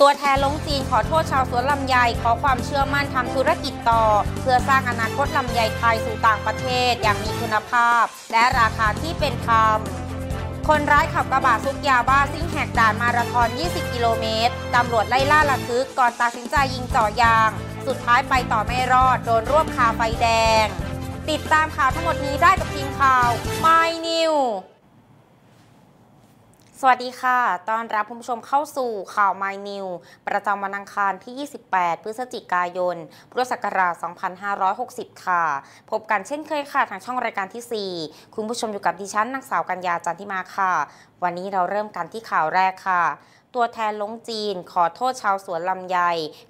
ตัวแทนลงจีนขอโทษชาวสวนลำไยขอความเชื่อมั่นทำธุรกิจต่อ เพื่อสร้างอนาคตลำไยไทยสู่ต่างประเทศอย่างมีคุณภาพ และราคาที่เป็นธรรมคนร้ายขับกระบะซุกยาบ้าซิ่งแหกด่านมาราธอน 20 กิโลเมตร ตำรวจไล่ล่าระทึกก่อนตัดสินใจยิงจ่อยาง สุดท้ายไปต่อไม่รอด โดนรวบคาไฟแดง ติดตามข่าวทั้งหมดนี้ได้กับทีมข่าว My New สวัสดีค่ะ ตอนรับคุณผู้ชมเข้าสู่ข่าว My New ประจำวันอังคารที่ 28 พฤศจิกายน พุทธศักราช 2560 ค่ะ พบกันเช่นเคยค่ะ ทางช่องรายการที่ 4 คุณผู้ชมอยู่กับดิฉันนางสาวกัญญาจันทิมาค่ะ วันนี้เราเริ่มกันที่ข่าวแรกค่ะตัวแทนลงจีน ขอโทษชาวสวนลำไย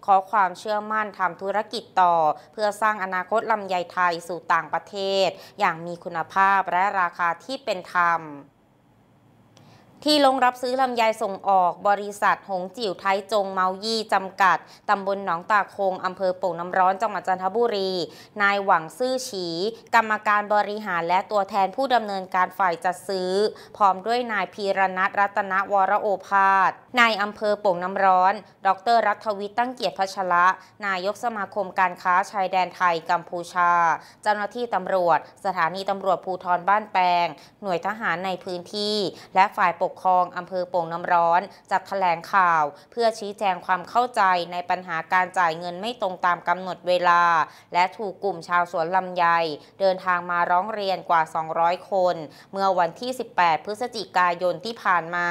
ขอความเชื่อมั่นทำธุรกิจต่อ เพื่อสร้างอนาคตลำไยไทยสู่ต่างประเทศ อย่างมีคุณภาพและราคาที่เป็นธรรม ที่ลงรับซื้อลำไยส่งออกบริษัท หงจิ๋วไทยจงเมายี่จำกัด ตำบลหนองตาคง อำเภอโป่งน้ำร้อนจังหวัดจันทบุรี นายหวังซื่อฉี กรรมการบริหารและตัวแทนผู้ดำเนินการฝ่ายจัดซื้อ พร้อมด้วยนายพีรนัทรัตนวรโอภาส นายอำเภอโป่งน้ำร้อน ดรรัฐวิทย์ตั้งเกียรติพัชระ นายกสมาคมการค้าชายแดนไทยกัมพูชา เจ้าหน้าที่ตำรวจ สถานีตำรวจภูธรบ้านแปง หน่วยทหารในพื้นที่ และฝ่ายปกครองอำเภอโป่งน้ำร้อน จัดแถลงข่าว เพื่อชี้แจงความเข้าใจในปัญหาการจ่ายเงินไม่ตรงตามกำหนดเวลา และถูกกลุ่มชาวสวนลำไย เดินทางมาร้องเรียนกว่า 200 คน เมื่อวันที่ 18 พฤศจิกายนที่ผ่านมา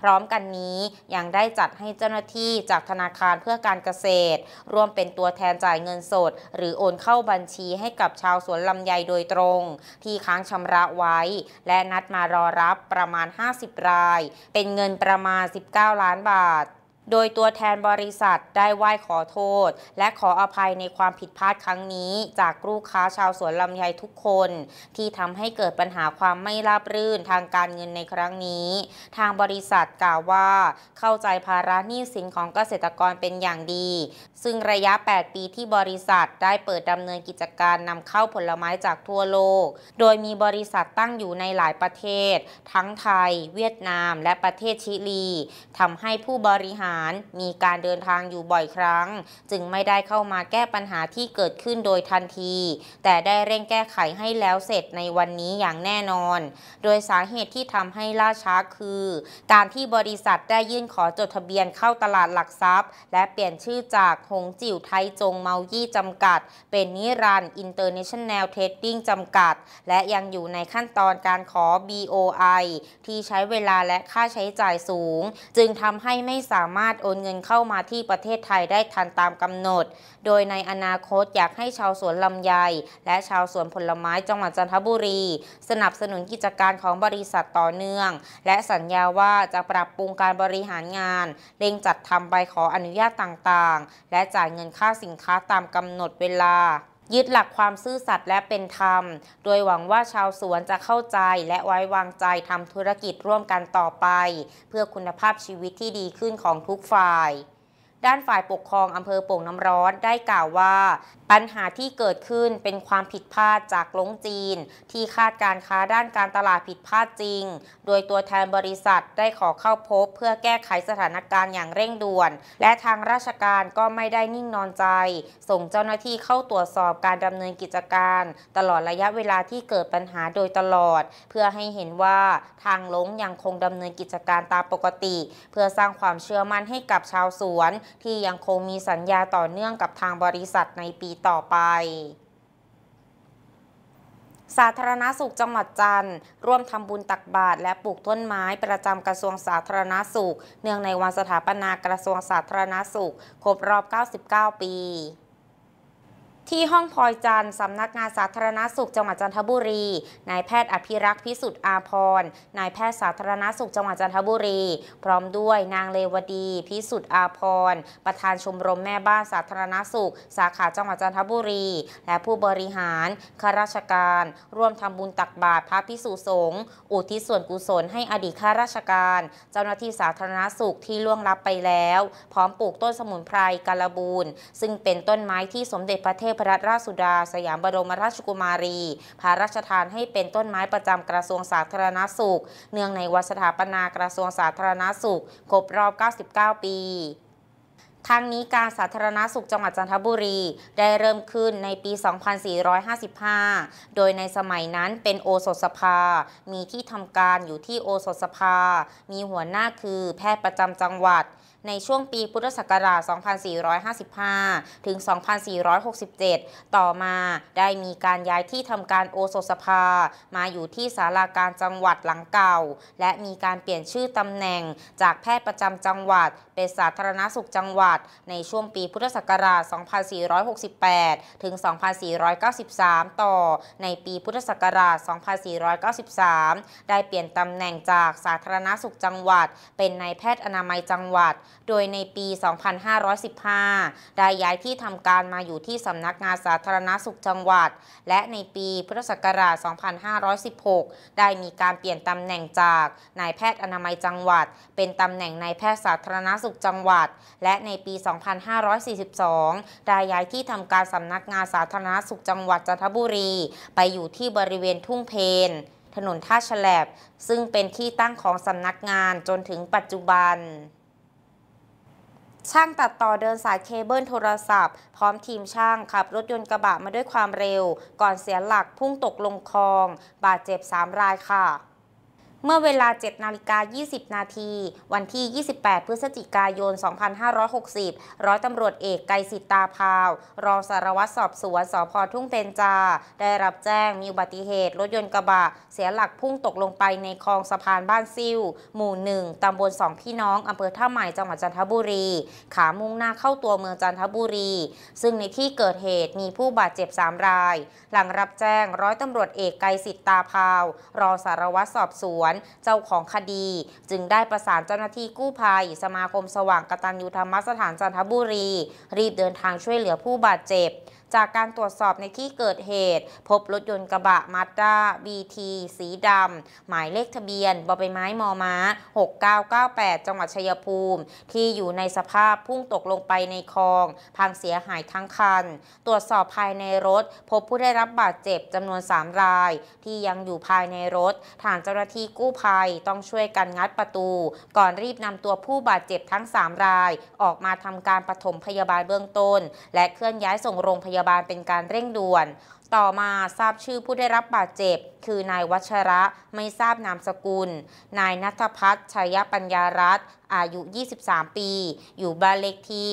พร้อมกันนี้ยังได้จัดให้เจ้าหน้าที่จากธนาคารเพื่อการเกษตร ร่วมเป็นตัวแทนจ่ายเงินสด หรือโอนเข้าบัญชีให้กับชาวสวนลำไยโดยตรง ที่ค้างชำระไว้ และนัดมารอรับประมาณ 50 ราย เป็นเงินประมาณ 19 ล้านบาท โดยตัวแทนบริษัทได้ไหว้ขอโทษ และขออภัยในความผิดพลาดครั้งนี้ จากลูกค้าชาวสวนลำไยทุกคน ที่ทำให้เกิดปัญหาความไม่ราบรื่นทางการเงินในครั้งนี้ ทางบริษัทกล่าวว่า เข้าใจภาระหนี้สินของเกษตรกรเป็นอย่างดี ซึ่งระยะ 8 ปีที่บริษัทได้เปิดดำเนินกิจการนำเข้าผลไม้จากทั่วโลก โดยมีบริษัทตั้งอยู่ในหลายประเทศ ทั้งไทย เวียดนาม และประเทศชิลีทำให้ผู้บริหารมีการเดินทางอยู่บ่อยครั้ง จึงไม่ได้เข้ามาแก้ปัญหาที่เกิดขึ้นโดยทันที แต่ได้เร่งแก้ไขให้แล้วเสร็จในวันนี้อย่างแน่นอน โดยสาเหตุที่ทำให้ล่าช้าคือ การที่บริษัทได้ยื่นขอจดทะเบียนเข้าตลาดหลักทรัพย์ และเปลี่ยนชื่อจากหงจิ๋วไทยจงเมายี่จำกัด เป็นนิรันดร์ International Trading จำกัด และยังอยู่ในขั้นตอนการขอ BOI ที่ใช้เวลาและค่าใช้จ่ายสูง จึงทำให้ไม่สามารถโอนเงินเข้ามาที่ประเทศไทยได้ทันตามกำหนด โดยในอนาคตอยากให้ชาวสวนลำไย และชาวสวนผลไม้จังหวัดจันทบุรี สนับสนุนกิจการของบริษัทต่อเนื่อง และสัญญาว่าจะปรับปรุงการบริหารงาน เร่งจัดทำใบขออนุญาตต่างๆ และจ่ายเงินค่าสินค้าตามกำหนดเวลา ยึดหลักความซื่อสัตย์และเป็นธรรม โดยหวังว่าชาวสวนจะเข้าใจและไว้วางใจทำธุรกิจร่วมกันต่อไป เพื่อคุณภาพชีวิตที่ดีขึ้นของทุกฝ่ายด้านฝ่ายปกครองอำเภอโป่งน้ำร้อนได้กล่าวว่า ปัญหาที่เกิดขึ้นเป็นความผิดพลาดจากลงจีน ที่คาดการค้าด้านการตลาดผิดพลาดจริง โดยตัวแทนบริษัทได้ขอเข้าพบเพื่อแก้ไขสถานการณ์อย่างเร่งด่วน และทางราชการก็ไม่ได้นิ่งนอนใจ ส่งเจ้าหน้าที่เข้าตรวจสอบการดำเนินกิจการ ตลอดระยะเวลาที่เกิดปัญหาโดยตลอด เพื่อให้เห็นว่าทางลงยังคงดำเนินกิจการตามปกติ เพื่อสร้างความเชื่อมั่นให้กับชาวสวน ที่ยังคงมีสัญญาต่อเนื่องกับทางบริษัทในปีต่อไปสาธารณสุขจังหวัดจันทร์ร่วมทำบุญตักบาตรและปลูกต้นไม้ประจำกระทรวงสาธารณสุข เนื่องในวันสถาปนากระทรวงสาธารณสุข ครบรอบ 99 ปี ที่ห้องพลอยจันทร์สำนักงานสาธารณสุขจังหวัดจันทบุรี นายแพทย์อภิรักษ์พิสุทธิ์อาพร นายแพทย์สาธารณสุขจังหวัดจันทบุรี พร้อมด้วยนางเลวดี พิสุทธิ์อาพร ประธานชมรมแม่บ้านสาธารณสุข สาขาจังหวัดจันทบุรี และผู้บริหารข้าราชการ ร่วมทำบุญตักบาตรพระพิสุสงฆ์อุทิศส่วนกุศลให้อดีตข้าราชการ เจ้าหน้าที่สาธารณสุขที่ล่วงลับไปแล้ว พร้อมปลูกต้นสมุนไพรกาลบูนซึ่งเป็นต้นไม้ที่สมเด็จพระเทพพรัตนราชสุดา สยามบรมราชกุมารี พระราชทานให้เป็นต้นไม้ประจำกระทรวงสาธารณสุข เนื่องในวันสถาปนากระทรวงสาธารณสุข ครบรอบ 99 ปีทางนี้การสาธารณาสุขจังหวัดจันทบุรี ได้เริ่มขึ้นในปี 2455 โดยในสมัยนั้นเป็นโอสถสภา มีที่ทำการอยู่ที่โอสถสภา มีหัวหน้าคือแพทย์ประจำจังหวัด ในช่วงปีพุทธศักราช 2455 ถึง 2467 ต่อมาได้มีการย้ายที่ทำการโอโสสภา มาอยู่ที่สาราการจังหวัดหลังเก่า และมีการเปลี่ยนชื่อตำแหน่งจากแพทย์ประจำจังหวัด เป็นสาธารณสุขจังหวัด ในช่วงปีพุทธศักราช 2468 ถึง 2493 ต่อ ในปีพุทธศักราช 2493 ได้เปลี่ยนตำแหน่งจากสาธารณสุขจังหวัด เป็นนายแพทย์อนามัยจังหวัดโดยในปี 2515 ได้ย้ายที่ทำการมาอยู่ที่สำนักงานสาธารณสุขจังหวัด และในปีพุทธศักราช 2516 ได้มีการเปลี่ยนตำแหน่งจากนายแพทย์อนามัยจังหวัด เป็นตำแหน่งนายแพทย์สาธารณสุขจังหวัด และในปี 2542 ได้ย้ายที่ทำการสำนักงานสาธารณสุขจังหวัดจันทบุรี ไปอยู่ที่บริเวณทุ่งเพนถนนท่าฉลบซึ่งเป็นที่ตั้งของสำนักงานจนถึงปัจจุบัน ช่างตัดต่อเดินสายเคเบิลโทรศัพท์ พร้อมทีมช่างขับรถยนต์กระบะมาด้วยความเร็ว ก่อนเสียหลักพุ่งตกลงคลอง บาดเจ็บ 3 รายค่ะ เมื่อเวลา 7 นาฬิกา 20 นาที วันที่ 28 พฤศจิกายน 2560 ร้อยตำรวจเอกไกสิตาพาว รองสารวัตรสอบสวนสพทุ่งเบญจา ได้รับแจ้งมีอุบัติเหตุ รถยนต์กระบะ เสียหลักพุ่งตกลงไปในคลองสะพานบ้านซิ่ว หมู่ 1 ตำบลสองพี่น้อง อำเภอท่าใหม่ จังหวัดจันทบุรี ขามุ่งหน้าเข้าตัวเมืองจันทบุรี ซึ่งในที่เกิดเหตุมีผู้บาดเจ็บ 3 ราย หลังรับแจ้งร้อยตำรวจเอกไกสิตาพาว รองสารวัตรสอบสวนเจ้าของคดี จึงได้ประสานเจ้าหน้าที่กู้ภัย สมาคมสว่างกตัญญูธรรมสถานจันทบุรี รีบเดินทางช่วยเหลือผู้บาดเจ็บ จากการตรวจสอบในที่เกิดเหตุ พบรถยนต์กระบะมาด้า BT สีดำ หมายเลขทะเบียนบใบไม้มอม้า 6998 จังหวัดชัยภูมิ ที่อยู่ในสภาพพุ่งตกลงไปในคลอง พังเสียหายทั้งคัน ตรวจสอบภายในรถ พบผู้ได้รับบาดเจ็บจำนวน 3 ราย ที่ยังอยู่ภายในรถทางเจ้าหน้าที่กู้ภัยต้องช่วยกันงัดประตู ก่อนรีบนำตัวผู้บาดเจ็บทั้ง 3 ราย ออกมาทำการปฐมพยาบาลเบื้องต้น และเคลื่อนย้ายส่งโรงพยาบาลเป็นการเร่งด่วน ต่อมาทราบชื่อผู้ได้รับบาดเจ็บ คือนายวัชระไม่ทราบนามสกุล นายนัทพัฒน์ชัยปัญญารัตน์อายุ 23 ปี อยู่บ้านเลขที่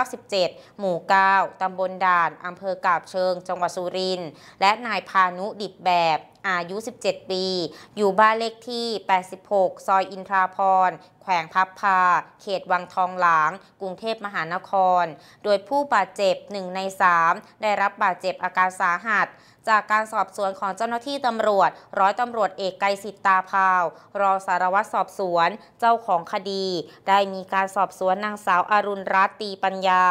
297 หมู่ 9 ตำบลด่าน อำเภอกาบเชิง จังหวัดสุรินทร์ และนายพานุดิบแบบ อายุ 17 ปี อยู่บ้านเลขที่ 86 ซอยอินทราพร แขวงพับพา เขตวังทองหลาง กรุงเทพมหานคร โดยผู้บาดเจ็บ 1 ใน 3 ได้รับบาดเจ็บอาการสาหัส จากการสอบสวนของเจ้าหน้าที่ตำรวจ ร้อยตำรวจเอกไกสิตาพาว รองสารวัตรสอบสวนเจ้าของคดี ได้มีการสอบสวนนางสาวอารุณรัตตีปัญญา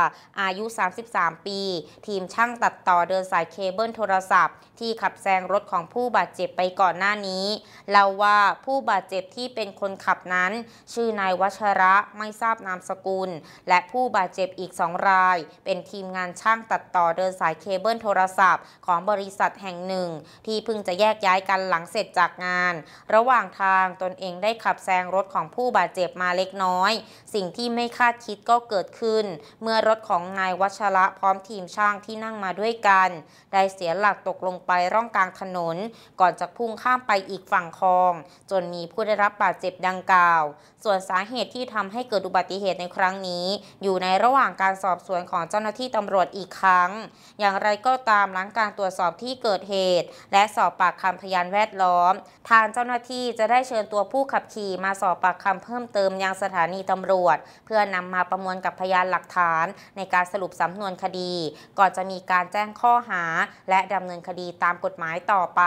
อายุ 33 ปี ทีมช่างตัดต่อเดินสายเคเบิลโทรศัพท์ ที่ขับแซงรถของผู้บาดเจ็บไปก่อนหน้านี้เล่าว่าผู้บาดเจ็บที่เป็นคนขับนั้น ชื่อนายวัชระไม่ทราบนามสกุล และผู้บาดเจ็บอีกสองราย เป็นทีมงานช่างตัดต่อเดินสายเคเบิลโทรศัพท์ ของบริษัทแห่งหนึ่ง ที่เพิ่งจะแยกย้ายกันหลังเสร็จจากงาน ระหว่างทางตนเองได้ขับแซงรถของผู้บาดเจ็บมาเล็กน้อย สิ่งที่ไม่คาดคิดก็เกิดขึ้น เมื่อรถของนายวัชระพร้อมทีมช่างที่นั่งมาด้วยกัน ได้เสียหลักตกลงไปร่องกลางถนน ก่อนจะพุ่งข้ามไปอีกฝั่งคลอง จนมีผู้ได้รับบาดเจ็บดังกล่าว ส่วนสาเหตุที่ทำให้เกิดอุบัติเหตุในครั้งนี้ อยู่ในระหว่างการสอบสวนของเจ้าหน้าที่ตำรวจอีกครั้ง อย่างไรก็ตามหลังการตรวจสอบที่เกิดเหตุ และสอบปากคำพยานแวดล้อม ทางเจ้าหน้าที่จะได้เชิญตัวผู้ขับขี่มาสอบปากคำเพิ่มเติมยังสถานีตำรวจ เพื่อนำมาประมวลกับพยานหลักฐาน ในการสรุปสำนวนคดี ก่อนจะมีการแจ้งข้อหา และดำเนินคดีตามกฎหมายต่อไป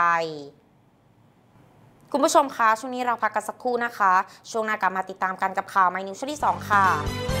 คุณผู้ชมคะ ช่วงนี้เราพักกันสักครู่นะคะ ช่วงหน้ากลับมาติดตามกันกับข่าวไมนิวช่วงที่ 2 ค่ะ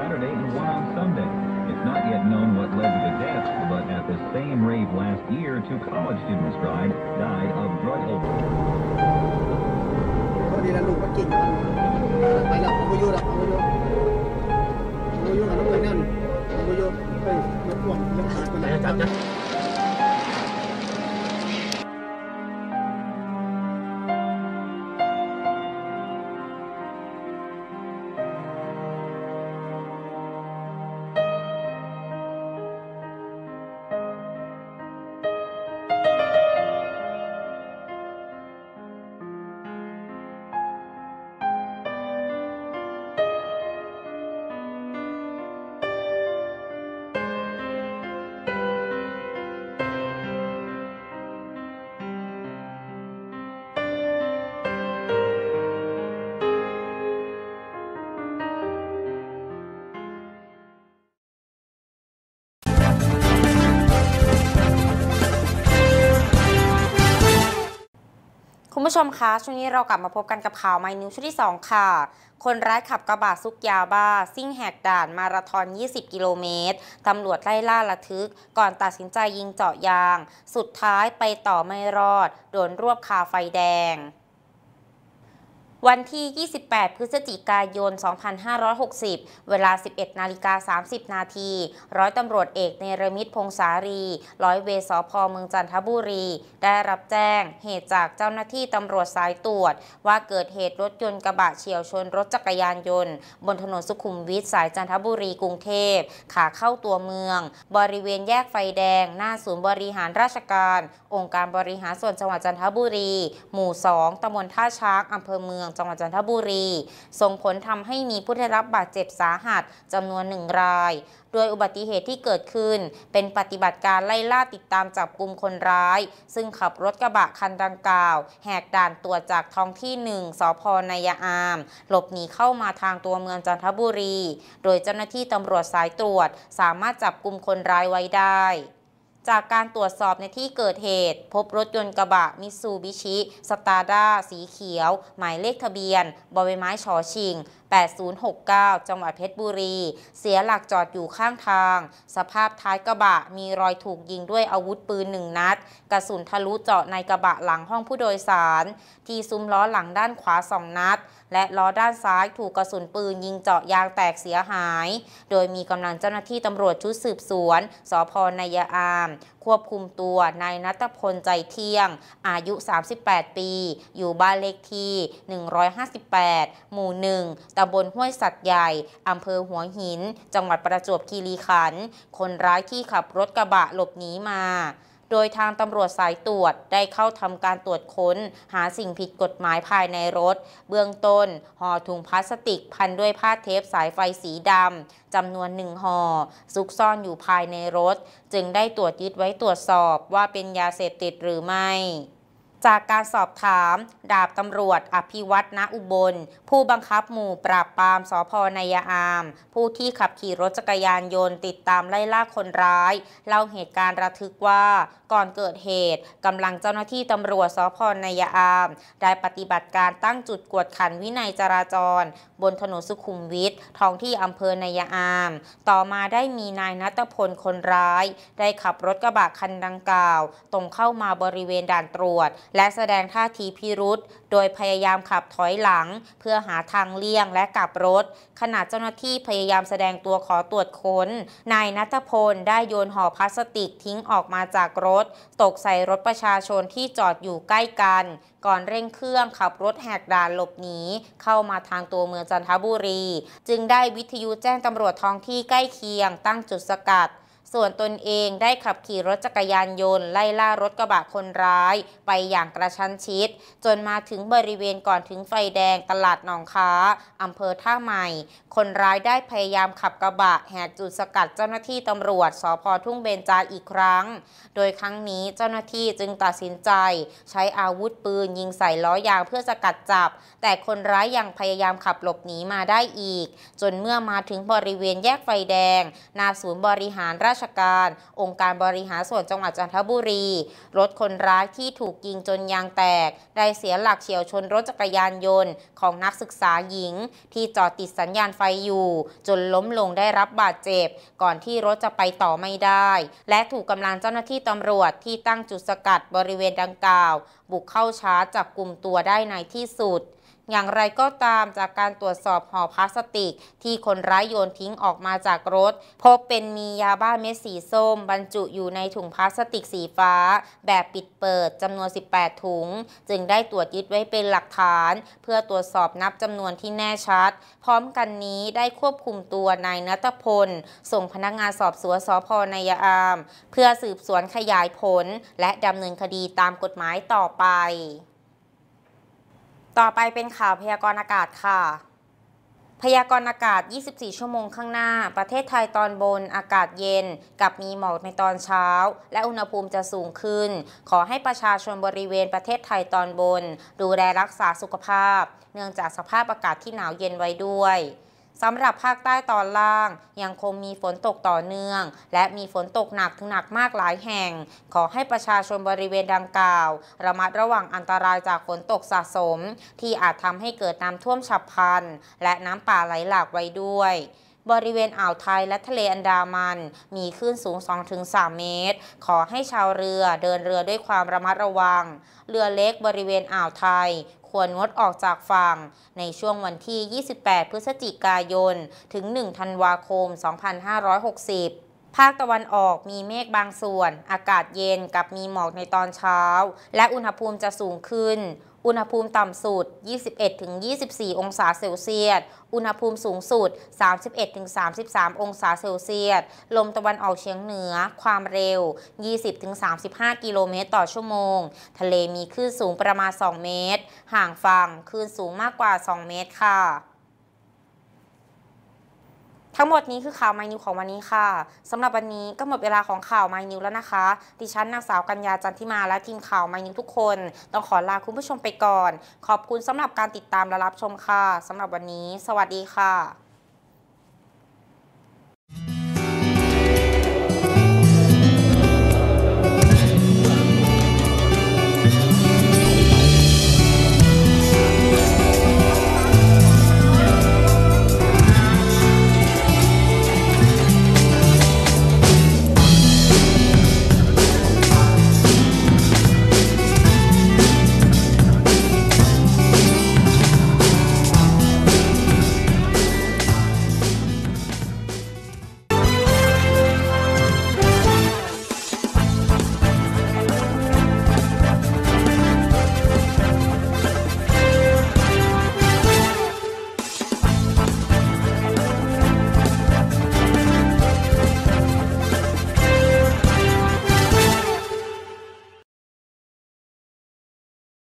Saturday and one on Sunday. It's not yet known what led to the deaths, but at the same rave last year, two college students died, died of drug overdose. ผู้ชมคะ ช่วงนี้เรากลับมาพบกันกับข่าวไมนิวชุดที่ 2 ค่ะ คนร้ายขับกระบะซุกยาบ้า ซิ่งแหกด่านมาราธอน 20 กิโลเมตร ตำรวจไล่ล่าระทึก ก่อนตัดสินใจยิงเจาะยาง สุดท้ายไปต่อไม่รอด โดนรวบคาไฟแดง วันที่ 28 พฤศจิกายน 2560 เวลา 11 นาฬิกา 30 นาที ร้อยตำรวจเอกเนรมิตพงษารี ร้อยเวสพเมืองจันทบุรี ได้รับแจ้งเหตุจากเจ้าหน้าที่ตำรวจสายตรวจ ว่าเกิดเหตุรถยนต์กระบะเฉียวชนรถจักรยานยนต์ บนถนนสุขุมวิทสายจันทบุรีกรุงเทพ ขาเข้าตัวเมือง บริเวณแยกไฟแดง หน้าศูนย์บริหารราชการ องค์การบริหารส่วนจังหวัดจันทบุรี หมู่ 2ตำบลท่าช้างอำเภอเมืองจังหวัดจันทบุรี ส่งผลทำให้มีผู้ได้รับบาดเจ็บสาหัสจำนวนหนึ่งราย โดยอุบัติเหตุที่เกิดขึ้น เป็นปฏิบัติการไล่ล่าติดตามจับกลุ่มคนร้าย ซึ่งขับรถกระบะคันดังกล่าว แหกด่านตรวจจากท้องที่1สพนายอาม หลบหนีเข้ามาทางตัวเมืองจันทบุรี โดยเจ้าหน้าที่ตำรวจสายตรวจ สามารถจับกลุ่มคนร้ายไว้ได้ จากการตรวจสอบในที่เกิดเหตุ พบรถยนต์กระบะมิตซูบิชิสตาร์ด้าสีเขียว หมายเลขทะเบียนบอใบไม้ชอชิง 8069 จังหวัดเพชรบุรี เสียหลักจอดอยู่ข้างทาง สภาพท้ายกระบะมีรอยถูกยิงด้วยอาวุธปืนหนึ่งนัด กระสุนทะลุเจาะในกระบะหลังห้องผู้โดยสาร ที่ซุ้มล้อหลังด้านขวาสองนัด และล้อด้านซ้ายถูกกระสุนปืนยิงเจาะยางแตกเสียหาย โดยมีกำลังเจ้าหน้าที่ตำรวจชุดสืบสวน สพนายอามควบคุมตัวนายนัทพลใจเที่ยง อายุ 38 ปี อยู่บ้านเลขที่ 158 หมู่ 1 ตำบลห้วยสัตว์ใหญ่ อำเภอหัวหิน จังหวัดประจวบคีรีขันธ์ คนร้ายที่ขับรถกระบะหลบหนีมา โดยทางตำรวจสายตรวจได้เข้าทำการตรวจค้น หาสิ่งผิดกฎหมายภายในรถ เบื้องต้นห่อถุงพลาสติกพันด้วยผ้าเทปสายไฟสีดำจำนวนหนึ่งห่อซุกซ่อนอยู่ภายในรถ จึงได้ตรวจยึดไว้ตรวจสอบว่าเป็นยาเสพติดหรือไม่ จากการสอบถาม ดาบตำรวจอภิวัตณอุบล ผู้บังคับหมู่ปราบปรามสพนายอาม ผู้ที่ขับขี่รถจักรยานยนต์ติดตามไล่ล่าคนร้าย เล่าเหตุการณ์ระทึกว่าก่อนเกิดเหตุกำลังเจ้าหน้าที่ตำรวจสพนายอาม ได้ปฏิบัติการตั้งจุดกวดขันวินัยจราจร บนถนนสุขุมวิทท้องที่อำเภอนายอาม ต่อมาได้มีนายนัตพลคนร้าย ได้ขับรถกระบะคันดังกล่าว ตรงเข้ามาบริเวณด่านตรวจและแสดงท่าทีพิรุษ โดยพยายามขับถอยหลัง เพื่อหาทางเลี่ยงและกลับรถ ขณะเจ้าหน้าที่พยายามแสดงตัวขอตรวจค้น นายนัทพลได้โยนห่อพลาสติกทิ้งออกมาจากรถ ตกใส่รถประชาชนที่จอดอยู่ใกล้กัน ก่อนเร่งเครื่องขับรถแหกด่านหลบหนี เข้ามาทางตัวเมืองจันทบุรี จึงได้วิทยุแจ้งตำรวจท้องที่ใกล้เคียงตั้งจุดสกัด ส่วนตนเองได้ขับขี่รถจักรยานยนต์ไล่ล่ารถกระบะคนร้าย ไปอย่างกระชั้นชิด จนมาถึงบริเวณก่อนถึงไฟแดงตลาดหนองค้าอำเภอท่าใหม่ คนร้ายได้พยายามขับกระบะแหกจุดสกัดเจ้าหน้าที่ตำรวจสพทุ่งเบญจาอีกครั้ง โดยครั้งนี้เจ้าหน้าที่จึงตัดสินใจ ใช้อาวุธปืนยิงใส่ล้อยางเพื่อสกัดจับ แต่คนร้ายยังพยายามขับหลบหนีมาได้อีก จนเมื่อมาถึงบริเวณแยกไฟแดงนาศูนย์บริหารราชชการ องค์การบริหารส่วนจังหวัดจันทบุรี รถคนร้ายที่ถูกยิงจนยางแตก ได้เสียหลักเฉียวชนรถจักรยานยนต์ของนักศึกษาหญิง ที่จอดติดสัญญาณไฟอยู่ จนล้มลงได้รับบาดเจ็บ ก่อนที่รถจะไปต่อไม่ได้ และถูกกำลังเจ้าหน้าที่ตำรวจที่ตั้งจุดสกัดบริเวณดังกล่าว บุกเข้าชาร์จจับกลุ่มตัวได้ในที่สุด อย่างไรก็ตามจากการตรวจสอบห่อพลาสติก ที่คนร้ายโยนทิ้งออกมาจากรถ พบเป็นมียาบ้าเม็ดสีส้ม บรรจุอยู่ในถุงพลาสติกสีฟ้า แบบปิดเปิดจำนวน 18 ถุง จึงได้ตรวจยึดไว้เป็นหลักฐาน เพื่อตรวจสอบนับจำนวนที่แน่ชัด พร้อมกันนี้ได้ควบคุมตัวนายนัทพล ส่งพนักงานสอบสวนสพนายอาม เพื่อสืบสวนขยายผล และดำเนินคดีตามกฎหมายต่อไป ต่อไปเป็นข่าวพยากรณ์อากาศค่ะ พยากรณ์อากาศ 24 ชั่วโมงข้างหน้า ประเทศไทยตอนบนอากาศเย็น กับมีหมอกในตอนเช้า และอุณหภูมิจะสูงขึ้น ขอให้ประชาชนบริเวณประเทศไทยตอนบน ดูแลรักษาสุขภาพ เนื่องจากสภาพอากาศที่หนาวเย็นไว้ด้วย สำหรับภาคใต้ตอนล่าง ยังคงมีฝนตกต่อเนื่อง และมีฝนตกหนักถึงหนักมากหลายแห่ง ขอให้ประชาชนบริเวณดังกล่าว ระมัดระวังอันตรายจากฝนตกสะสม ที่อาจทำให้เกิดน้ำท่วมฉับพลัน และน้ำป่าไหลหลากไว้ด้วย บริเวณอ่าวไทยและทะเลอันดามัน มีคลื่นสูง 2-3 เมตร ขอให้ชาวเรือเดินเรือด้วยความระมัดระวัง เรือเล็กบริเวณอ่าวไทย ควรงดออกจากฝั่ง ในช่วงวันที่ 28 พฤศจิกายน ถึง 1 ธันวาคม 2560ภาคตะวันออกมีเมฆบางส่วน อากาศเย็นกับมีหมอกในตอนเช้า และอุณหภูมิจะสูงขึ้น อุณหภูมิต่ำสุด 21-24 องศาเซลเซียส อุณหภูมิสูงสุด 31-33 องศาเซลเซียส ลมตะวันออกเฉียงเหนือ ความเร็ว 20-35 กิโลเมตรต่อชั่วโมง ทะเลมีคลื่นสูงประมาณ 2 เมตร ห่างฝั่งคลื่นสูงมากกว่า 2 เมตรค่ะ ทั้งหมดนี้คือข่าวไมนิวของวันนี้ค่ะ สำหรับวันนี้ก็หมดเวลาของข่าวไมนิวแล้วนะคะ ดิฉันนางสาวกัญญาจันทิมาและทีมข่าวไมนิวทุกคน ต้องขอลาคุณผู้ชมไปก่อน ขอบคุณสำหรับการติดตามและรับชมค่ะ สำหรับวันนี้ สวัสดีค่ะ